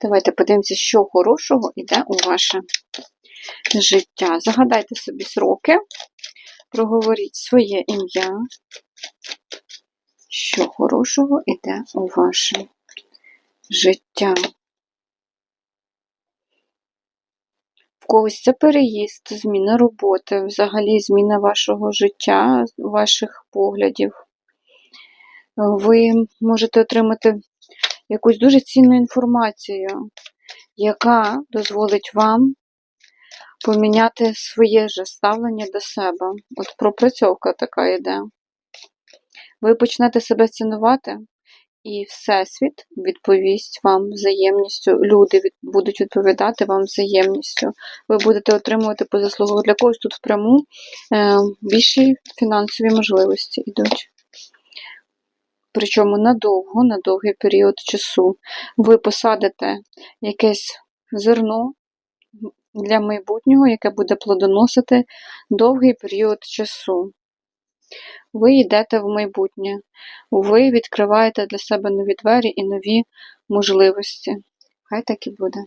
Давайте подивимося, що хорошого йде у ваше життя. Загадайте собі сроки, проговоріть своє ім'я, що хорошого йде у ваше життя. В когось це переїзд, зміна роботи, взагалі зміна вашого життя, ваших поглядів. Ви можете отримати якусь дуже цінну інформацію, яка дозволить вам поміняти своє же ставлення до себе. От пропрацьовка така йде. Ви почнете себе цінувати, і Всесвіт відповість вам взаємністю. Люди від, будуть відповідати вам взаємністю. Ви будете отримувати по заслугах для когось тут впряму е, більші фінансові можливості йдуть. Причому надовго, на довгий період часу. Ви посадите якесь зерно для майбутнього, яке буде плодоносити довгий період часу. Ви йдете в майбутнє, ви відкриваєте для себе нові двері і нові можливості. Хай так і буде.